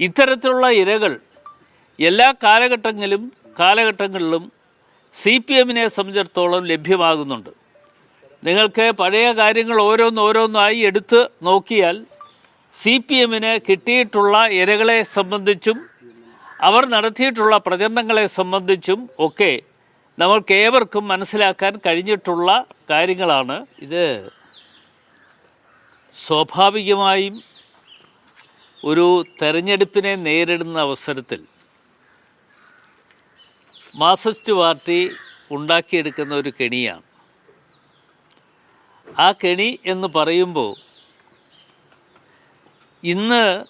ഇത്തരത്തിലുള്ള ഇരകൾ എല്ലാ കാലഘട്ടങ്ങളിലും കാലഘട്ടങ്ങളിലും സി പി എമ്മിനെ സംബന്ധിച്ചിടത്തോളം ലഭ്യമാകുന്നുണ്ട്. നിങ്ങൾക്ക് പഴയ കാര്യങ്ങൾ ഓരോന്നോരോന്നായി എടുത്ത് നോക്കിയാൽ സി പി എമ്മിന് കിട്ടിയിട്ടുള്ള ഇരകളെ സംബന്ധിച്ചും അവർ നടത്തിയിട്ടുള്ള പ്രചരണങ്ങളെ സംബന്ധിച്ചും ഒക്കെ നമ്മൾക്ക് ഏവർക്കും മനസ്സിലാക്കാൻ കഴിഞ്ഞിട്ടുള്ള കാര്യങ്ങളാണ് ഇത്. സ്വാഭാവികമായും ഒരു തെരഞ്ഞെടുപ്പിനെ നേരിടുന്ന അവസരത്തിൽ മാസിസ്റ്റ് പാർട്ടി ഉണ്ടാക്കിയെടുക്കുന്ന ഒരു കെണിയാണ്. ആ കെണി എന്ന് പറയുമ്പോൾ ഇന്ന്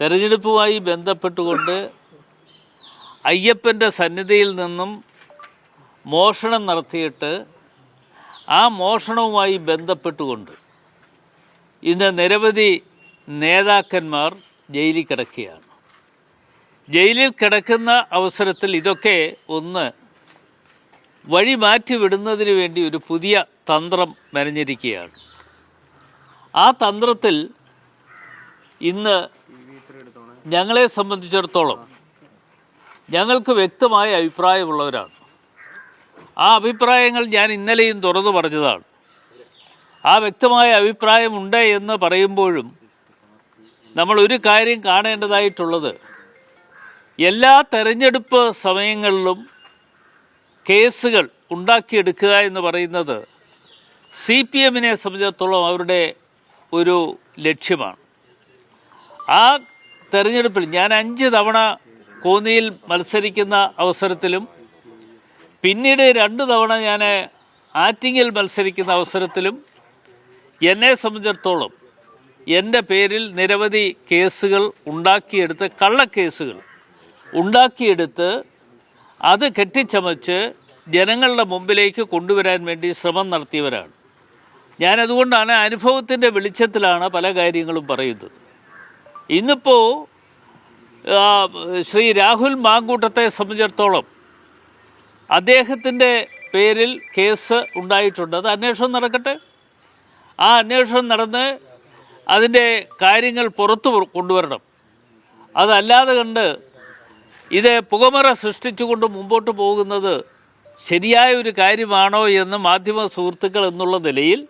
തെരഞ്ഞെടുപ്പുമായി ബന്ധപ്പെട്ടുകൊണ്ട് അയ്യപ്പന്റെ സന്നിധിയിൽ നിന്നും മോഷണം നടത്തിയിട്ട് ആ മോഷണവുമായി ബന്ധപ്പെട്ടുകൊണ്ട് ഇന്ന് നിരവധി നേതാക്കന്മാർ ജയിലിൽ കിടക്കുകയാണ്. ജയിലിൽ കിടക്കുന്ന അവസരത്തിൽ ഇതൊക്കെ ഒന്ന് വഴി മാറ്റി വിടുന്നതിന് വേണ്ടി ഒരു പുതിയ തന്ത്രം മെനഞ്ഞിരിക്കുകയാണ്. ആ തന്ത്രത്തിൽ ഇന്ന് ഞങ്ങളെ സംബന്ധിച്ചിടത്തോളം ഞങ്ങൾക്ക് വ്യക്തമായ അഭിപ്രായമുള്ളവരാണ്. ആ അഭിപ്രായങ്ങൾ ഞാൻ ഇന്നലെയും തുറന്നു പറഞ്ഞതാണ്. ആ വ്യക്തമായ അഭിപ്രായമുണ്ട് എന്ന് പറയുമ്പോഴും നമ്മൾ ഒരു കാര്യം കാണേണ്ടതായിട്ടുള്ളത് എല്ലാ തെരഞ്ഞെടുപ്പ് സമയങ്ങളിലും കേസുകൾ ഉണ്ടാക്കിയെടുക്കുക എന്ന് പറയുന്നത് സി പി എമ്മിനെ സംബന്ധിച്ചിടത്തോളം അവരുടെ ഒരു ലക്ഷ്യമാണ്. ആ തെരഞ്ഞെടുപ്പിൽ ഞാൻ അഞ്ച് തവണ കോന്നിയിൽ മത്സരിക്കുന്ന അവസരത്തിലും പിന്നീട് രണ്ട് തവണ ഞാൻ ആറ്റിങ്ങിൽ മത്സരിക്കുന്ന അവസരത്തിലും എന്നെ സംബന്ധിച്ചിടത്തോളം എന്റെ പേരിൽ നിരവധി കേസുകൾ ഉണ്ടാക്കിയെടുത്ത് കള്ളക്കേസുകൾ ഉണ്ടാക്കിയെടുത്ത് അത് കെട്ടിച്ചമച്ച് ജനങ്ങളുടെ മുമ്പിലേക്ക് കൊണ്ടുവരാൻ വേണ്ടി ശ്രമം നടത്തിയവരാണ്. ഞാനതുകൊണ്ടാണ് അനുഭവത്തിന്റെ വെളിച്ചത്തിലാണ് പല കാര്യങ്ങളും പറയുന്നത്. ഇന്നിപ്പോൾ ശ്രീ രാഹുൽ മാങ്കൂട്ടത്തെ സംബന്ധിച്ചിടത്തോളം അദ്ദേഹത്തിന്റെ പേരിൽ കേസ് ഉണ്ടായിട്ടുണ്ട്. അത് അന്വേഷണം നടക്കട്ടെ? ആ അന്വേഷണം നടന്ന് അതിന്റെ കാര്യങ്ങൾ പുറത്തു കൊണ്ടുവരണം. അതല്ലാതെ കണ്ട് ഇത് പുകമറ സൃഷ്ടിച്ചുകൊണ്ട് മുമ്പോട്ട് പോകുന്നത് ശരിയായ ഒരു കാര്യമാണോ എന്ന് മാധ്യമ സുഹൃത്തുക്കൾ എന്നുള്ള നിലയിൽ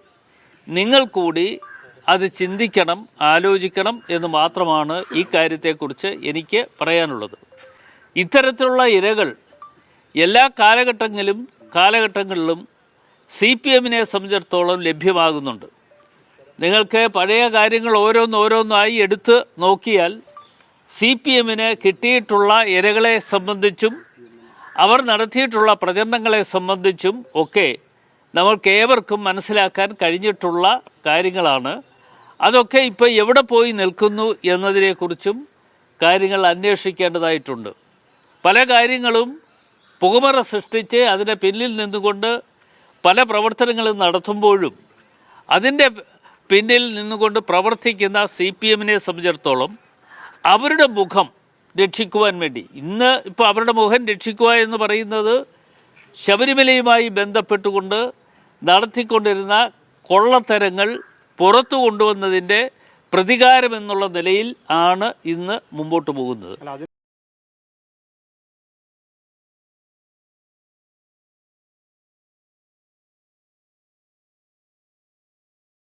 നിങ്ങൾ കൂടി അത് ചിന്തിക്കണം ആലോചിക്കണം എന്ന് മാത്രമാണ് ഈ കാര്യത്തെക്കുറിച്ച് എനിക്ക് പറയാനുള്ളത്. ഇത്തരത്തിലുള്ള ഇരകൾ എല്ലാ കാലഘട്ടങ്ങളിലും കാലഘട്ടങ്ങളിലും സി പി എമ്മിനെ സംബന്ധിച്ചിടത്തോളം ലഭ്യമാകുന്നുണ്ട്. നിങ്ങൾക്ക് പഴയ കാര്യങ്ങൾ ഓരോന്നോരോന്നായി എടുത്ത് നോക്കിയാൽ സി പി എമ്മിന് കിട്ടിയിട്ടുള്ള ഇരകളെ സംബന്ധിച്ചും അവർ നടത്തിയിട്ടുള്ള പ്രചരണങ്ങളെ സംബന്ധിച്ചും ഒക്കെ നമ്മൾക്ക് ഏവർക്കും മനസ്സിലാക്കാൻ കഴിഞ്ഞിട്ടുള്ള കാര്യങ്ങളാണ്. അതൊക്കെ ഇപ്പോൾ എവിടെ പോയി നിൽക്കുന്നു എന്നതിനെക്കുറിച്ചും കാര്യങ്ങൾ അന്വേഷിക്കേണ്ടതായിട്ടുണ്ട്. പല കാര്യങ്ങളും പുകമറ സൃഷ്ടിച്ച് അതിന്റെ പിന്നിൽ നിന്നുകൊണ്ട് പല പ്രവർത്തനങ്ങളും നടത്തുമ്പോഴും അതിന്റെ പിന്നിൽ നിന്നുകൊണ്ട് പ്രവർത്തിക്കുന്ന സി പി എമ്മിനെ സംബന്ധിച്ചിടത്തോളം അവരുടെ മുഖം രക്ഷിക്കുവാൻ വേണ്ടി ഇന്ന് ഇപ്പോൾ അവരുടെ മുഖം രക്ഷിക്കുക എന്ന് പറയുന്നത് ശബരിമലയുമായി ബന്ധപ്പെട്ടുകൊണ്ട് നടത്തിക്കൊണ്ടിരുന്ന കൊള്ളത്തരങ്ങൾ പുറത്തു കൊണ്ടുവന്നതിന്റെ പ്രതികാരം എന്നുള്ള നിലയിൽ ആണ് ഇന്ന് മുമ്പോട്ട് പോകുന്നത്.